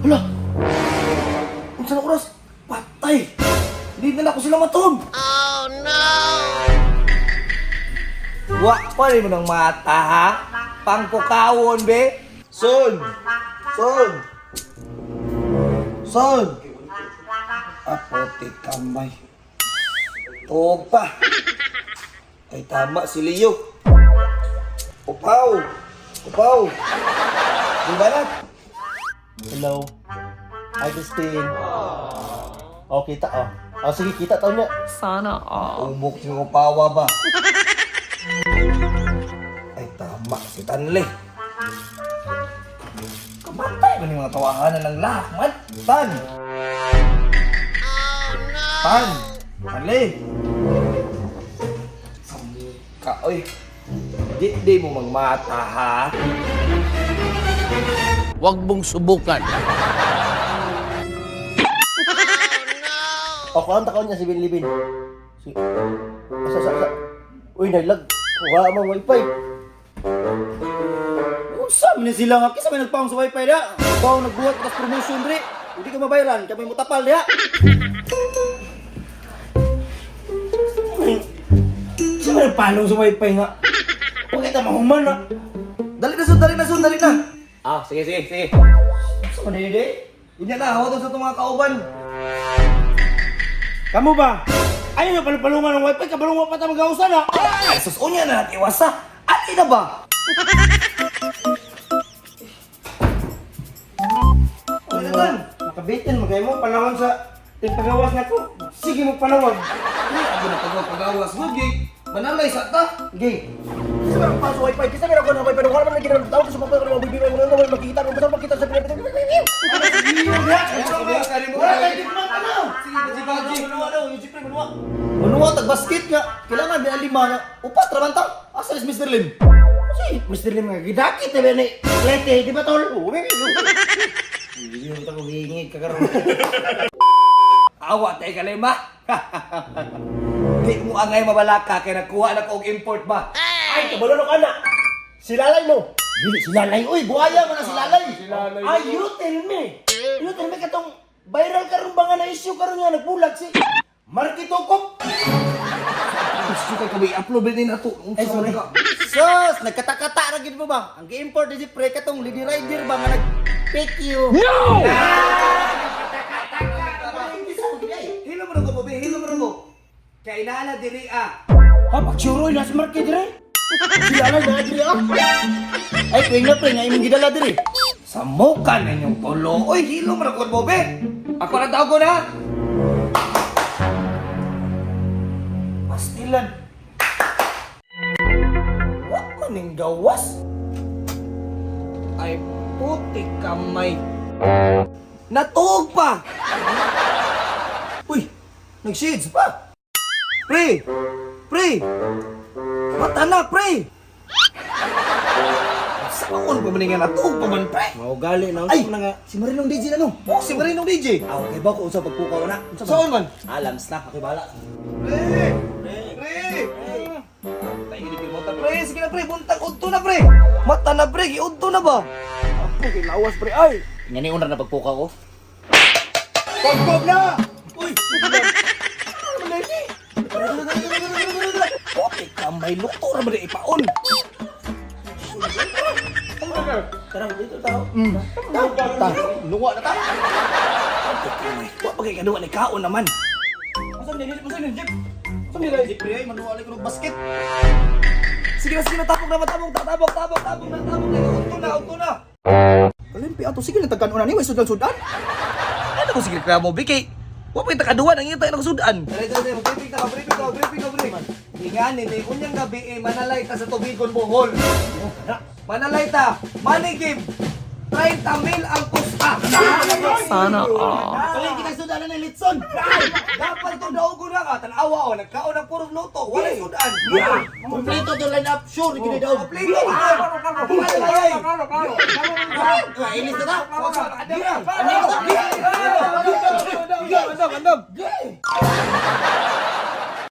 Hala! Unsa na oras? Patay! Hindi na lang ako sila matod! Oh no! Wa pa rin mo ng mata ha? Pangpukawon be? Son! Son! Son! Apote kamay. Tuog pa. Ay tama si Leo. Upaw! Upaw! Di ba na? Hello. Hi, Christine. Oh, kita oh. Oh, sige, kita tao niya. Sana all. Umok si upawa ba? Ay tama si Tanle. Kamatay ba ni mga tawahanan ng lakman? Tan! Tan! Tanle! Ka, oy. Di, di mo magmata ha? Huwag mong subukan. Oh, kuhaan takaw niya si Binlibin. Si... Asa, asa, asa. Uy, naglag. Kuha mo wifi. Usam ni sila nga kisa may nagpawang sa wifi da. Pawang nagbuhat tas promotion dre. Hindi ka mabayaran, kami mo tapal diha. Sino may palong sa wifi nga? Huwag kita mahuman na. Dali na sun, dali na sun, dali na. Ah, sige, sige, sige. Sa kanili? Hindi na, hawa sa itong mga kauban. Kamu ba? Ayaw na palupalungan ng wifi, kabalungan pa tayo mag-ausan ha? Ay, sus, unya na natin iwasa. Ati na ba? Ano na tan? Makabitin, magay mo, panahon sa tingpagawas na ko. Sige mo panahon. Ay, ako na pag-pagawas mo, gig. Manalay sa ta. Gay. Kasi meron pa sa wifi, kasi meron ko ng wifi, nung wala man naging tao, kasi ng wifi, wala naman makikita, kung basta makita sa pinapit. Wala kayo di man tanaw. Si Baji. Manuwa tag-basket nga. Kailangan, di alima nga. Upat, raman ta. Asa is Mr. Lim? Si Mr. Lim nga, gidakit na ba ni Lete, di ba tol? Oo, may Hindi mo tako hingig kakaroon. Awa, tayo ka lima. Di mo angay mabalaka kaya nakuha na ko og import ba? Ay, kabalo ka na. Si Lalay no. Dili, si Lalay. Uy, buhaya mo na si Lalay. Ay, you tell me. You tell me katong viral karon ba nga na issue karon nga nagbulag si Markitokop. Gusto ka kami upload din na to. Ay, sorry. Sus, nagkatakata ra gid mo ba? Ang gi-import di pre katong lady rider ba nga nag pick you. Hilo mo na ko, Bobby. Hilo mo na ko. Kaya inaala diri ah. Ha, pagsuroy na si Market dire. Si Lalay na dire ah. Ay, tuwing na pre, nga imong gidala dire. Sa muka na inyong tulo. Uy, hilo mo na ko, Bobby. Ako na tawag ko na. Pastilan. What maning gawas? Ay, puti kamay. Natuog pa! Uy, nag-shades pa! Pre! Pre! Mata na, pre! Saan pa man nga natuog pa man, pre? Mao gali na Ay! na nga. Si Marinong DJ na no? Oh, si Marinong DJ! Ah, okay ba ko unsa pagpukaw na? Unsa ba? Saan man? Alams na, okay bala. Pre! Pre! Tayo ni mo ta, pre! Sige na, pre! Buntag, udto na, pre! Mata na, pre! Giudto na ba? Okay, lawas pre ay. Nga ni unar na pagpuka ko. Pagpog na. Uy! Puti kamay, lukto na ba na ipaon? Tara, dito tao. Ta, luwa na ta. Wa pa kay kaduwa ni kaon naman. Masa ni masa ni jeep. Saan nila si pre? Manuwa ko ng basket. Sige na, sige na, tabok na, matabok, tabok, tabok, tabok na, tabok na, udto na, udto na. Kalimpi ato, sige na, tagkan una ni, may sudan-sudan. Ano ko sige kaya mo, Biki? Wa pa kita kaduwa, nang ingitay na sudan. Dali, dali, dali, briefing ka, briefing ka, briefing ka, briefing. Ingani, ni, unyang gabi, eh, manalay ta sa tubigon bohol. Manalay ta, manigib, 30 mil ang pusta. Sana all. Kaya kita sudan na litson. Dapat to daw ko na ka, tanawa o, nagkaon ng puro luto, wala sudan. Kompleto to line up sure gid daw. Kompleto, ay, ay, ay. Ilis na ta. Andam, andam, andam.